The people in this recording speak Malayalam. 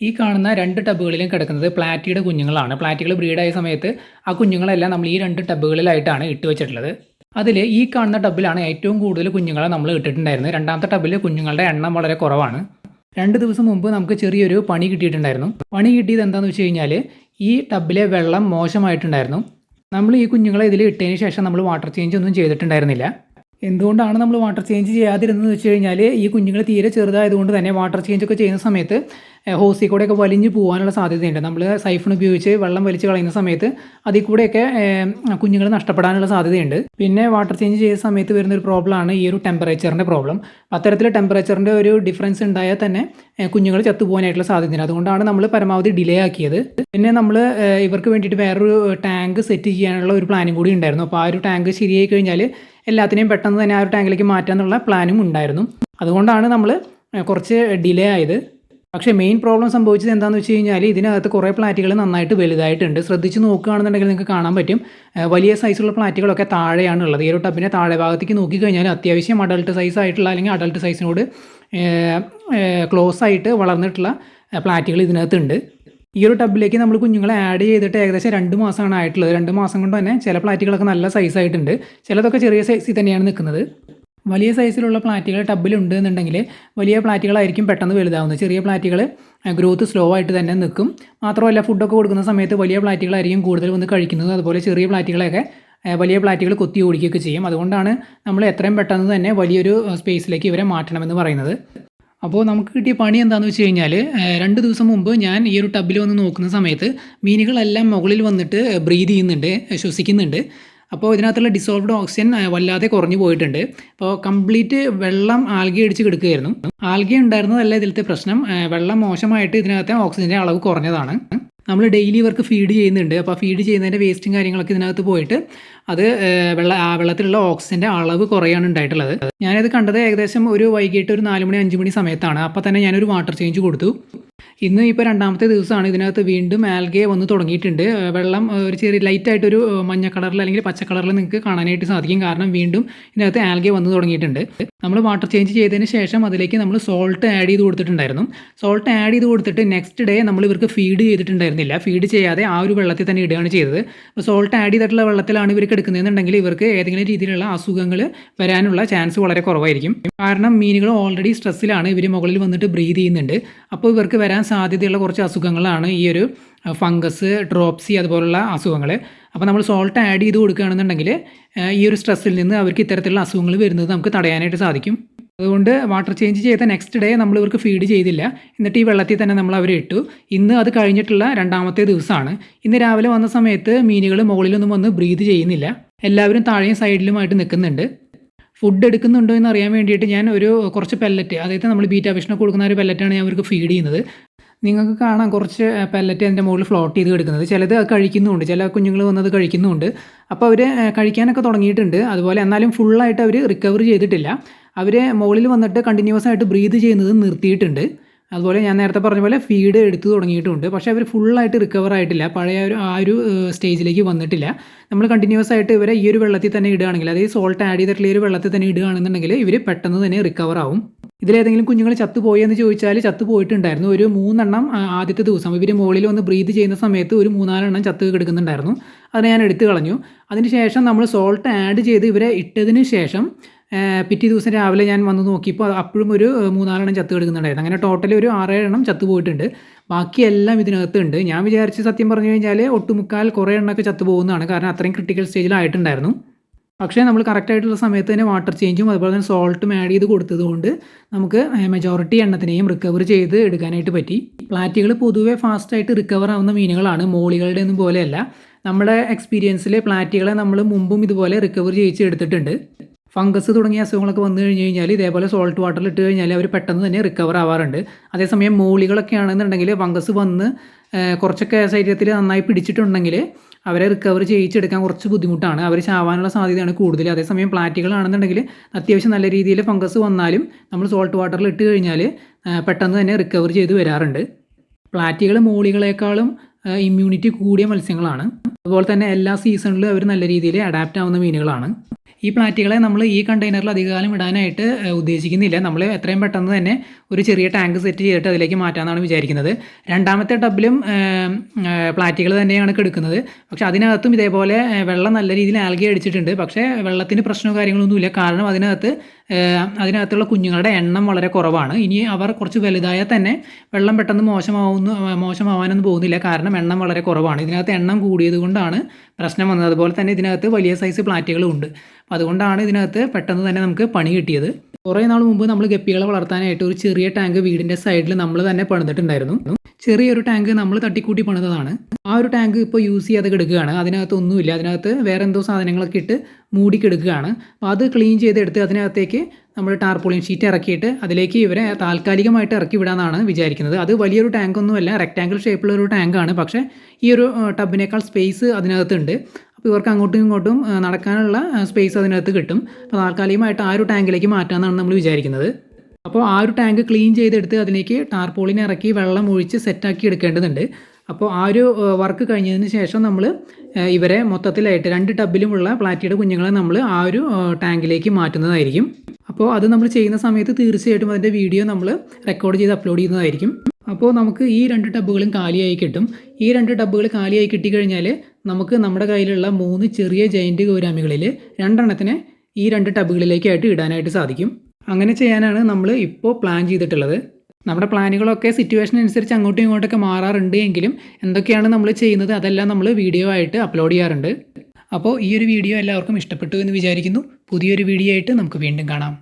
ഈ കാണുന്ന രണ്ട് ടബുകളിലും കിടക്കുന്നത് പ്ലാറ്റിയുടെ കുഞ്ഞുങ്ങളാണ്. പ്ലാറ്റികൾ ബ്രീഡായ സമയത്ത് ആ കുഞ്ഞുങ്ങളെല്ലാം നമ്മൾ ഈ രണ്ട് ടബുകളിലായിട്ടാണ് ഇട്ട് വെച്ചിട്ടുള്ളത്. അതിൽ ഈ കാണുന്ന ടബിലാണ് ഏറ്റവും കൂടുതൽ കുഞ്ഞുങ്ങളെ നമ്മൾ ഇട്ടിട്ടുണ്ടായിരുന്നത്. രണ്ടാമത്തെ ടബിൽ കുഞ്ഞുങ്ങളുടെ എണ്ണം വളരെ കുറവാണ്. രണ്ട് ദിവസം മുമ്പ് നമുക്ക് ചെറിയൊരു പണി കിട്ടിയിട്ടുണ്ടായിരുന്നു. പണി കിട്ടിയത് എന്താണെന്ന് വെച്ച് കഴിഞ്ഞാൽ ഈ ടബിലെ വെള്ളം മോശമായിട്ടുണ്ടായിരുന്നു. നമ്മൾ ഈ കുഞ്ഞുങ്ങളെ ഇതിൽ ഇട്ടതിന് ശേഷം നമ്മൾ വാട്ടർ ചേഞ്ച് ഒന്നും ചെയ്തിട്ടുണ്ടായിരുന്നില്ല. എന്തുകൊണ്ടാണ് നമ്മൾ വാട്ടർ ചേഞ്ച് ചെയ്യാതിരുന്നത് വെച്ച് കഴിഞ്ഞാൽ ഈ കുഞ്ഞുങ്ങൾ തീരെ ചെറുതായതുകൊണ്ട് തന്നെ വാട്ടർ ചേഞ്ച് ഒക്കെ ചെയ്യുന്ന സമയത്ത് ഹോസി കൂടെ ഒക്കെ വലിഞ്ഞു പോകാനുള്ള സാധ്യതയുണ്ട്. നമ്മൾ സൈഫൺ ഉപയോഗിച്ച് വെള്ളം വലിച്ച് കളയുന്ന സമയത്ത് അതിൽ കൂടെയൊക്കെ കുഞ്ഞുങ്ങൾ നഷ്ടപ്പെടാനുള്ള സാധ്യതയുണ്ട്. പിന്നെ വാട്ടർ ചേഞ്ച് ചെയ്യുന്ന സമയത്ത് വരുന്ന ഒരു പ്രോബ്ലമാണ് ഈ ഒരു ടെമ്പറേച്ചറിന്റെ പ്രോബ്ലം അത്തരത്തിൽ ടെമ്പറേച്ചറിന്റെ ഒരു ഡിഫറൻസ് ഉണ്ടായാൽ തന്നെ കുഞ്ഞുങ്ങൾ ചത്തുപോകാനായിട്ടുള്ള സാധ്യതയുണ്ട്. അതുകൊണ്ടാണ് നമ്മൾ പരമാവധി ഡിലേ ആക്കിയത്. പിന്നെ നമ്മൾ ഇവർക്ക് വേണ്ടിയിട്ട് വേറൊരു ടാങ്ക് സെറ്റ് ചെയ്യാനുള്ള ഒരു പ്ലാനും കൂടി ഉണ്ടായിരുന്നു. അപ്പോൾ ആ ഒരു ടാങ്ക് ശരിയായി കഴിഞ്ഞാൽ എല്ലാത്തിനെയും പെട്ടെന്ന് തന്നെ ആ ഒരു ടാങ്കിലേക്ക് മാറ്റാന്നുള്ള പ്ലാനും ഉണ്ടായിരുന്നു. അതുകൊണ്ടാണ് നമ്മൾ കുറച്ച് ഡിലേ ആയത്. പക്ഷേ മെയിൻ പ്രോബ്ലം സംഭവിച്ചത് എന്താണെന്ന് വെച്ച് കഴിഞ്ഞാൽ ഇതിനകത്ത് കുറേ പ്ലാറ്റുകൾ നന്നായിട്ട് വലുതായിട്ടുണ്ട്. ശ്രദ്ധിച്ച് നോക്കുകയാണെന്നുണ്ടെങ്കിൽ നിങ്ങൾക്ക് കാണാൻ പറ്റും. വലിയ സൈസുള്ള പ്ലാറ്റുകളൊക്കെ താഴെയാണ് ഉള്ളത്. ഈ ഒരു ടബിന്റെ താഴെ ഭാഗത്തേക്ക് നോക്കിക്കഴിഞ്ഞാൽ അത്യാവശ്യം അഡൾട്ട് സൈസ് ആയിട്ടുള്ള അല്ലെങ്കിൽ അഡൾട്ട് സൈസിനോട് ക്ലോസ് ആയിട്ട് വളർന്നിട്ടുള്ള പ്ലാറ്റുകൾ ഇതിനകത്തുണ്ട്. ഈ ഒരു ടബിലേക്ക് നമ്മൾ കുഞ്ഞുങ്ങളെ ആഡ് ചെയ്തിട്ട് ഏകദേശം രണ്ട് മാസമാണ് ആയിട്ടുള്ളത്. രണ്ട് മാസം കൊണ്ട് തന്നെ ചില പ്ലാറ്റുകളൊക്കെ നല്ല സൈസ് ആയിട്ടുണ്ട്. ചിലതൊക്കെ ചെറിയ സൈസിൽ തന്നെയാണ് നിൽക്കുന്നത്. വലിയ സൈസിലുള്ള പ്ലാറ്റുകൾ ടബിലുണ്ട് എന്നുണ്ടെങ്കിൽ വലിയ പ്ലാറ്റുകളായിരിക്കും പെട്ടെന്ന് വലുതാവുന്നത്. ചെറിയ പ്ലാറ്റുകൾ ഗ്രോത്ത് സ്ലോ ആയിട്ട് തന്നെ നിൽക്കും. മാത്രമല്ല ഫുഡൊക്കെ കൊടുക്കുന്ന സമയത്ത് വലിയ പ്ലാറ്റുകളായിരിക്കും കൂടുതൽ വന്ന് കഴിക്കുന്നത്. അതുപോലെ ചെറിയ പ്ലാറ്റുകളെയൊക്കെ വലിയ പ്ലാറ്റുകൾ കൊത്തി ഓടിക്കുകയൊക്കെ ചെയ്യും. അതുകൊണ്ടാണ് നമ്മൾ എത്രയും പെട്ടെന്ന് തന്നെ വലിയൊരു സ്പേസിലേക്ക് ഇവരെ മാറ്റണമെന്ന് പറയുന്നത്. അപ്പോൾ നമുക്ക് കിട്ടിയ പണി എന്താണെന്ന് വെച്ച് കഴിഞ്ഞാൽ രണ്ട് ദിവസം മുമ്പ് ഞാൻ ഈ ഒരു ടബിൽ വന്ന് നോക്കുന്ന സമയത്ത് മീനുകളെല്ലാം മുകളിൽ വന്നിട്ട് ബ്രീത് ചെയ്യുന്നുണ്ട് ശ്വസിക്കുന്നുണ്ട്. അപ്പോൾ ഇതിനകത്തുള്ള ഡിസോൾവ്ഡ് ഓക്സിജൻ വല്ലാതെ കുറഞ്ഞു പോയിട്ടുണ്ട്. അപ്പോൾ കംപ്ലീറ്റ് വെള്ളം ആൽഗി അടിച്ച് കിടക്കുകയായിരുന്നു. ആൽഗി ഉണ്ടായിരുന്നതല്ല ഇതിലത്തെ പ്രശ്നം. വെള്ളം മോശമായിട്ട് ഇതിനകത്തെ ഓക്സിജന്റെ അളവ് കുറഞ്ഞതാണ്. നമ്മൾ ഡെയിലി ഇവർക്ക് ഫീഡ് ചെയ്യുന്നുണ്ട്. അപ്പോൾ ഫീഡ് ചെയ്യുന്നതിന്റെ വേസ്റ്റും കാര്യങ്ങളൊക്കെ ഇതിനകത്ത് പോയിട്ട് അത് വെള്ള വെള്ളത്തിലുള്ള ഓക്സിജന്റെ അളവ് കുറയാണ് ഉണ്ടായിട്ടുള്ളത്. ഞാനത് കണ്ടത് ഏകദേശം ഒരു വൈകിട്ട് ഒരു നാല് മണി അഞ്ച് മണി സമയത്താണ്. അപ്പോൾ തന്നെ ഞാനൊരു വാട്ടർ ചേഞ്ച് കൊടുത്തു. ഇന്ന് ഇപ്പോൾ രണ്ടാമത്തെ ദിവസമാണ് ഇതിനകത്ത് വീണ്ടും ആൽഗെ വന്ന് തുടങ്ങിയിട്ടുണ്ട്. വെള്ളം ഒരു ചെറിയ ലൈറ്റായിട്ടൊരു മഞ്ഞ കളറിൽ അല്ലെങ്കിൽ പച്ച കളറിൽ നിങ്ങൾക്ക് കാണാനായിട്ട് സാധിക്കും. കാരണം വീണ്ടും ഇതിനകത്ത് ആൽഗെ വന്ന് തുടങ്ങിയിട്ടുണ്ട്. നമ്മൾ വാട്ടർ ചേഞ്ച് ചെയ്തതിന് ശേഷം അതിലേക്ക് നമ്മൾ സോൾട്ട് ആഡ് ചെയ്ത് കൊടുത്തിട്ടുണ്ടായിരുന്നു. സോൾട്ട് ആഡ് ചെയ്ത് കൊടുത്തിട്ട് നെക്സ്റ്റ് ഡേ നമ്മൾ ഇവർക്ക് ഫീഡ് ചെയ്തിട്ടുണ്ടായിരുന്നില്ല. ഫീഡ് ചെയ്യാതെ ആ ഒരു വെള്ളത്തിൽ തന്നെ ഇടുകയാണ് ചെയ്തത്. അപ്പോൾ സോൾട്ട് ആഡ് ചെയ്തിട്ടുള്ള വെള്ളത്തിലാണ് ഇവർക്ക് എടുക്കുന്നതെന്നുണ്ടെങ്കിൽ ഇവർക്ക് ഏതെങ്കിലും രീതിയിലുള്ള അസുഖങ്ങൾ വരാനുള്ള ചാൻസ് വളരെ കുറവായിരിക്കും. കാരണം മീനുകൾ ഓൾറെഡി സ്ട്രെസ്സിലാണ് ഇവർ മുകളിൽ വന്നിട്ട് ബ്രീത് ചെയ്യുന്നുണ്ട്. അപ്പോൾ ഇവർക്ക് വരാൻ സാധ്യതയുള്ള കുറച്ച് അസുഖങ്ങളാണ് ഈ ഒരു ഫംഗസ് ഡ്രോപ്സി അതുപോലുള്ള അസുഖങ്ങൾ. അപ്പോൾ നമ്മൾ സോൾട്ട് ആഡ് ചെയ്ത് കൊടുക്കുകയാണെന്നുണ്ടെങ്കിൽ ഈ ഒരു സ്ട്രെസ്സിൽ നിന്ന് അവർക്ക് ഇത്തരത്തിലുള്ള അസുഖങ്ങൾ വരുന്നത് നമുക്ക് തടയാനായിട്ട് സാധിക്കും. അതുകൊണ്ട് വാട്ടർ ചേഞ്ച് ചെയ്ത നെക്സ്റ്റ് ഡേ നമ്മൾ ഇവർക്ക് ഫീഡ് ചെയ്തില്ല. എന്നിട്ട് ഈ വെള്ളത്തിൽ തന്നെ നമ്മൾ അവരെ ഇട്ടു. ഇന്ന് അത് കഴിഞ്ഞിട്ടുള്ള രണ്ടാമത്തെ ദിവസമാണ്. ഇന്ന് രാവിലെ വന്ന സമയത്ത് മീനുകൾ മുകളിലൊന്നും വന്ന് ബ്രീത് ചെയ്യുന്നില്ല. എല്ലാവരും താഴെയും സൈഡിലുമായിട്ട് നിൽക്കുന്നുണ്ട്. ഫുഡ് എടുക്കുന്നുണ്ടോ എന്ന് അറിയാൻ വേണ്ടിയിട്ട് ഞാൻ ഒരു കുറച്ച് പെല്ലറ്റ് അതായത് നമ്മൾ ബീറ്റാ വിഷ്ണു കൊടുക്കുന്ന ഒരു പെല്ലറ്റാണ് ഞാൻ അവർക്ക് ഫീഡ് ചെയ്യുന്നത്. നിങ്ങൾക്ക് കാണാം കുറച്ച് പെല്ലറ്റ് അതിന്റെ മുകളിൽ ഫ്ലോട്ട് ചെയ്ത് കിടക്കുന്നത്. ചിലത് കഴിക്കുന്നുമുണ്ട് ചില കുഞ്ഞുങ്ങൾ വന്നത് കഴിക്കുന്നുമുണ്ട്. അപ്പോൾ അവർ കഴിക്കാനൊക്കെ തുടങ്ങിയിട്ടുണ്ട്. അതുപോലെ എന്നാലും ഫുള്ളായിട്ട് അവർ റിക്കവർ ചെയ്തിട്ടില്ല. അവർ മുകളിൽ വന്നിട്ട് കണ്ടിന്യൂസ് ആയിട്ട് ബ്രീത് ചെയ്യുന്നത് നിർത്തിയിട്ടുണ്ട്. അതുപോലെ ഞാൻ നേരത്തെ പറഞ്ഞ പോലെ ഫീഡ് എടുത്തു തുടങ്ങിയിട്ടുണ്ട്. പക്ഷേ അവർ ഫുള്ളായിട്ട് റിക്കവർ ആയിട്ടില്ല. പഴയ ഒരു ആ ഒരു സ്റ്റേജിലേക്ക് വന്നിട്ടില്ല. നമ്മൾ കണ്ടിന്യൂസ് ആയിട്ട് ഇവരെ ഈ ഒരു വെള്ളത്തിൽ തന്നെ ഇടുകയാണെങ്കിൽ അതായത് സോൾട്ട് ആഡ് ചെയ്തിട്ടുള്ള ഈ ഒരു വെള്ളത്തിൽ തന്നെ ഇടുകയാണെന്നുണ്ടെങ്കിൽ ഇവർ പെട്ടെന്ന് തന്നെ റിക്കവർ ആവും. ഇതിലേതെങ്കിലും കുഞ്ഞുങ്ങൾ ചത്തുപോയെന്ന് ചോദിച്ചാൽ ചത്തുപോയിട്ടുണ്ടായിരുന്നു. ഒരു മൂന്നെണ്ണം ആദ്യത്തെ ദിവസം ഇവർ മുകളിൽ വന്ന് ബ്രീത്ത് ചെയ്യുന്ന സമയത്ത് ഒരു മൂന്നാലെണ്ണം ചത്ത് കിടക്കുന്നുണ്ടായിരുന്നു. അതിനെ ഞാൻ എടുത്തു കളഞ്ഞു. അതിനുശേഷം നമ്മൾ സോൾട്ട് ആഡ് ചെയ്ത് ഇവരെ ഇട്ടതിന് ശേഷം പിറ്റേ ദിവസം രാവിലെ ഞാൻ വന്ന് നോക്കിയപ്പോൾ അപ്പോഴും ഒരു മൂന്നാലെണ്ണം ചത്ത് കിടക്കുന്നുണ്ടായിരുന്നു. അങ്ങനെ ടോട്ടൽ ഒരു ആറേഴെണ്ണം ചത്തു പോയിട്ടുണ്ട്. ബാക്കിയെല്ലാം ഇതിനകത്തുണ്ട് ഞാൻ വിചാരിച്ച് സത്യം പറഞ്ഞു കഴിഞ്ഞാൽ ഒട്ടുമുക്കാൽ കുറേ എണ്ണമൊക്കെ ചത്തു പോകുന്നതാണ്. കാരണം അത്രയും ക്രിട്ടിക്കൽ സ്റ്റേജിലായിട്ടുണ്ടായിരുന്നു പക്ഷേ നമ്മൾ കറക്റ്റായിട്ടുള്ള സമയത്ത് തന്നെ വാട്ടർ ചേഞ്ചും അതുപോലെ തന്നെ സോൾട്ടും ആഡ് ചെയ്ത് കൊടുത്തതുകൊണ്ട് നമുക്ക് മെജോറിറ്റി എണ്ണത്തിനെയും റിക്കവർ ചെയ്ത് എടുക്കാനായിട്ട് പറ്റി. പ്ലാറ്റുകൾ പൊതുവെ ഫാസ്റ്റായിട്ട് റിക്കവർ ആവുന്ന മീനുകളാണ്. മോളികളുടെ ഒന്നും പോലെയല്ല. നമ്മുടെ എക്സ്പീരിയൻസിലെ പ്ലാറ്റുകളെ നമ്മൾ മുമ്പും ഇതുപോലെ റിക്കവർ ചെയ്യിച്ച് എടുത്തിട്ടുണ്ട്. ഫംഗസ് തുടങ്ങിയ അസുഖങ്ങളൊക്കെ വന്നു കഴിഞ്ഞ് കഴിഞ്ഞാൽ ഇതേപോലെ സോൾട്ട് വാട്ടറിൽ ഇട്ട് കഴിഞ്ഞാൽ അവർ പെട്ടെന്ന് തന്നെ റിക്കവർ ആവാറുണ്ട്. അതേസമയം മൂളികളൊക്കെ ആണെന്നുണ്ടെങ്കിൽ ഫംഗസ് വന്ന് കുറച്ചൊക്കെ ശരീരത്തിൽ നന്നായി പിടിച്ചിട്ടുണ്ടെങ്കിൽ അവരെ റിക്കവർ ചെയ്യിച്ചെടുക്കാൻ കുറച്ച് ബുദ്ധിമുട്ടാണ്. അവർ ചാവാനുള്ള സാധ്യതയാണ് കൂടുതൽ അതേസമയം പ്ലാറ്റുകളാണെന്നുണ്ടെങ്കിൽ അത്യാവശ്യം നല്ല രീതിയിൽ ഫംഗസ് വന്നാലും നമ്മൾ സോൾട്ട് വാട്ടറിൽ ഇട്ട് കഴിഞ്ഞാൽ പെട്ടെന്ന് തന്നെ റിക്കവർ ചെയ്ത് വരാറുണ്ട്. പ്ലാറ്റുകൾ മൂളികളെക്കാളും ഇമ്മ്യൂണിറ്റി കൂടിയ മത്സ്യങ്ങളാണ്. അതുപോലെ തന്നെ എല്ലാ സീസണിലും അവർ നല്ല രീതിയിൽ അഡാപ്റ്റ് ആവുന്ന മീനുകളാണ്. ഈ പ്ലാറ്റുകളെ നമ്മൾ ഈ കണ്ടെയ്നറിൽ അധികകാലം ഇടാനായിട്ട് ഉദ്ദേശിക്കുന്നില്ല. നമ്മൾ എത്രയും പെട്ടെന്ന് തന്നെ ഒരു ചെറിയ ടാങ്ക് സെറ്റ് ചെയ്തിട്ട് അതിലേക്ക് മാറ്റാമെന്നാണ് വിചാരിക്കുന്നത്. രണ്ടാമത്തെ ടബിലും പ്ലാറ്റുകൾ തന്നെയാണ് കെടുക്കുന്നത്. പക്ഷേ അതിനകത്തും ഇതേപോലെ വെള്ളം നല്ല രീതിയിൽ ആൽഗി അടിച്ചിട്ടുണ്ട്. പക്ഷേ വെള്ളത്തിന് പ്രശ്നമോ കാര്യങ്ങളൊന്നുമില്ല. കാരണം അതിനകത്ത് അതിനകത്തുള്ള കുഞ്ഞുങ്ങളുടെ എണ്ണം വളരെ കുറവാണ്. ഇനി അവർ കുറച്ച് വലുതായാൽ തന്നെ വെള്ളം പെട്ടെന്ന് മോശമാവുന്നു മോശമാവാനൊന്നും പോകുന്നില്ല. കാരണം എണ്ണം വളരെ കുറവാണ്. ഇതിനകത്ത് എണ്ണം കൂടിയത് കൊണ്ടാണ് പ്രശ്നം വന്നത്. അതുപോലെ തന്നെ ഇതിനകത്ത് വലിയ സൈസ് പ്ലാറ്റുകളും ഉണ്ട് അതുകൊണ്ടാണ് ഇതിനകത്ത് പെട്ടെന്ന് തന്നെ നമുക്ക് പണി കിട്ടിയത്. കുറേ നാൾ മുമ്പ് നമ്മൾ ഗപ്പികളെ വളർത്താനായിട്ട് ഒരു ചെറിയ ടാങ്ക് വീടിന്റെ സൈഡിൽ നമ്മൾ തന്നെ പണിതിട്ടുണ്ടായിരുന്നു. ചെറിയൊരു ടാങ്ക് നമ്മൾ തട്ടിക്കൂട്ടി പണിതതാണ്. ആ ഒരു ടാങ്ക് ഇപ്പോൾ യൂസ് ചെയ്യാതെ കിടക്കുകയാണ്. അതിനകത്ത് ഒന്നുമില്ല. അതിനകത്ത് വേറെ എന്തോ സാധനങ്ങളൊക്കെ ഇട്ട് മൂടി കിടക്കുകയാണ്. അപ്പോൾ അത് ക്ലീൻ ചെയ്തെടുത്ത് അതിനകത്തേക്ക് നമ്മൾ ടാർപോളിൻ ഷീറ്റ് ഇറക്കിയിട്ട് അതിലേക്ക് ഇവരെ താൽക്കാലികമായിട്ട് ഇറക്കി വിടാമെന്നാണ് വിചാരിക്കുന്നത്. അത് വലിയൊരു ടാങ്ക് ഒന്നുമല്ല റെക്റ്റാങ്കിൾ ഷേപ്പിലുള്ള ഒരു ടാങ്കാണ് പക്ഷേ ഈ ഒരു ടബിനേക്കാൾ സ്പേസ് അതിനകത്തുണ്ട്. അപ്പോൾ ഇവർക്ക് അങ്ങോട്ടും ഇങ്ങോട്ടും നടക്കാനുള്ള സ്പേസ് അതിനകത്ത് കിട്ടും. അപ്പോൾ താൽക്കാലികമായിട്ട് ആ ഒരു ടാങ്കിലേക്ക് മാറ്റാമെന്നാണ് നമ്മൾ വിചാരിക്കുന്നത്. അപ്പോൾ ആ ഒരു ടാങ്ക് ക്ലീൻ ചെയ്തെടുത്ത് അതിലേക്ക് ടാർപോളിനെ ഇറക്കി വെള്ളം ഒഴിച്ച് സെറ്റാക്കി എടുക്കേണ്ടതുണ്ട്. അപ്പോൾ ആ ഒരു വർക്ക് കഴിഞ്ഞതിന് ശേഷം നമ്മൾ ഇവരെ മൊത്തത്തിലായിട്ട് രണ്ട് ടബിലുമുള്ള പ്ലാറ്റിയുടെ കുഞ്ഞുങ്ങളെ നമ്മൾ ആ ഒരു ടാങ്കിലേക്ക് മാറ്റുന്നതായിരിക്കും. അപ്പോൾ അത് നമ്മൾ ചെയ്യുന്ന സമയത്ത് തീർച്ചയായിട്ടും അതിന്റെ വീഡിയോ നമ്മൾ റെക്കോർഡ് ചെയ്ത് അപ്ലോഡ് ചെയ്യുന്നതായിരിക്കും. അപ്പോൾ നമുക്ക് ഈ രണ്ട് ടബുകളും കാലിയായി കിട്ടും. ഈ രണ്ട് ടബുകൾ കാലിയായി കിട്ടിക്കഴിഞ്ഞാൽ നമുക്ക് നമ്മുടെ കയ്യിലുള്ള മൂന്ന് ചെറിയ ജയിന്റ് ഗൗരാമികളിൽ രണ്ടെണ്ണത്തിനെ ഈ രണ്ട് ടബുകളിലേക്കായിട്ട് ഇടാനായിട്ട് സാധിക്കും. അങ്ങനെ ചെയ്യാനാണ് നമ്മൾ ഇപ്പോൾ പ്ലാൻ ചെയ്തിട്ടുള്ളത്. നമ്മുടെ പ്ലാനുകളൊക്കെ സിറ്റുവേഷൻ അനുസരിച്ച് അങ്ങോട്ടും ഇങ്ങോട്ടൊക്കെ മാറാറുണ്ട് എങ്കിലും എന്തൊക്കെയാണ് നമ്മൾ ചെയ്യുന്നത് അതെല്ലാം നമ്മൾ വീഡിയോ ആയിട്ട് അപ്ലോഡ് ചെയ്യാറുണ്ട്. അപ്പോൾ ഈ ഒരു വീഡിയോ എല്ലാവർക്കും ഇഷ്ടപ്പെട്ടു എന്ന് വിചാരിക്കുന്നു. പുതിയൊരു വീഡിയോ ആയിട്ട് നമുക്ക് വീണ്ടും കാണാം.